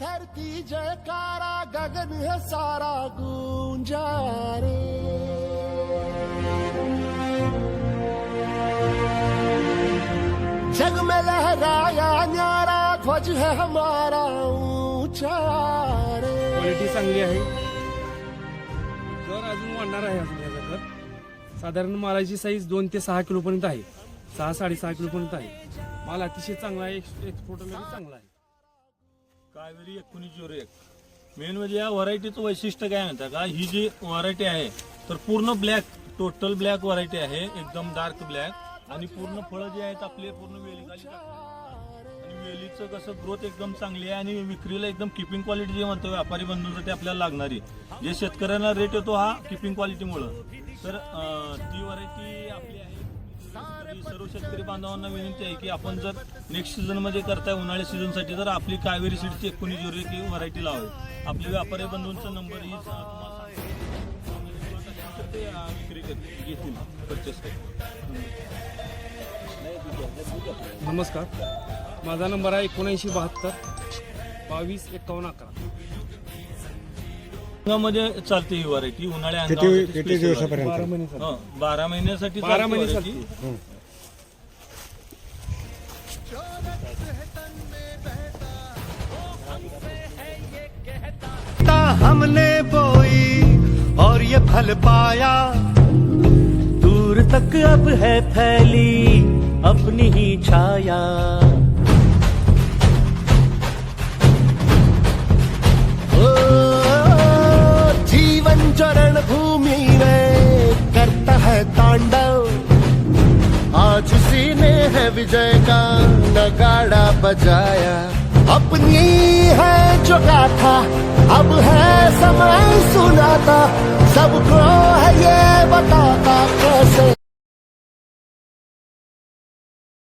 धरती जयकारा गगन है सारा गूंजा रे जग में लहराया न्यारा ध्वज है हमारा ऊंचा रे क्वालिटी चांगली आहे. दर अजून वाढणार आहे अजून याचा दर साधारण मालाची साईज दोन ते सहा किलो पर्यंत आहे. सहा साडेसहा किलो पर्यंत आहे. माल अतिशय चांगला आहे. एक्सपोर्ट चांगला आहे. कावेरी एकोणीस झिरो एक. मेन म्हणजे या व्हरायटीचं वैशिष्ट्य काय म्हणता का? ही जी व्हरायटी आहे तर पूर्ण ब्लॅक टोटल ब्लॅक व्हरायटी आहे एकदम डार्क ब्लॅक आणि पूर्ण फळं जे आहेत आपले पूर्ण वेली आणि वेलीचं कसं ग्रोथ एकदम चांगली आहे आणि विक्रीला एकदम किपिंग क्वालिटी जे म्हणतो व्यापारी बंधूंसाठी आपल्याला लागणारी. जे शेतकऱ्यांना रेट येतो हा किपिंग क्वालिटीमुळं तर ती व्हरायटी आपली आहे सर्व शेतकरी बांधवांना विनंती आहे की आपण जर नेक्स्ट सीझनमध्ये करताय उन्हाळ्या सीझनसाठी तर आपली कावेरी सीडची एकोणीस झिरो व्हरायटी लावावी. आपले व्यापारी बंधूंचा नंबर ही ते विक्री घेतील परचेस नमस्कार. माझा नंबर आहे एकोणऐंशी बहात्तर बावीस एकावन्न अकरा. मध्ये चालते ही व्हरायटी उन्हाळ्या किती हंगामासाठी किती special दिवसापर्यंत? बारा महिने हो, बारा महिन्यासाठी बारा चालते महिने variety. चालते. ता हमने बोई और ये फल पाया। दूर तक अब है फैली अपनी ही छाया। है तांडव। आज सीने है विजय का नगाड़ा बजाया। अपनी है जो गाथा अब है समय सुनाता। सबको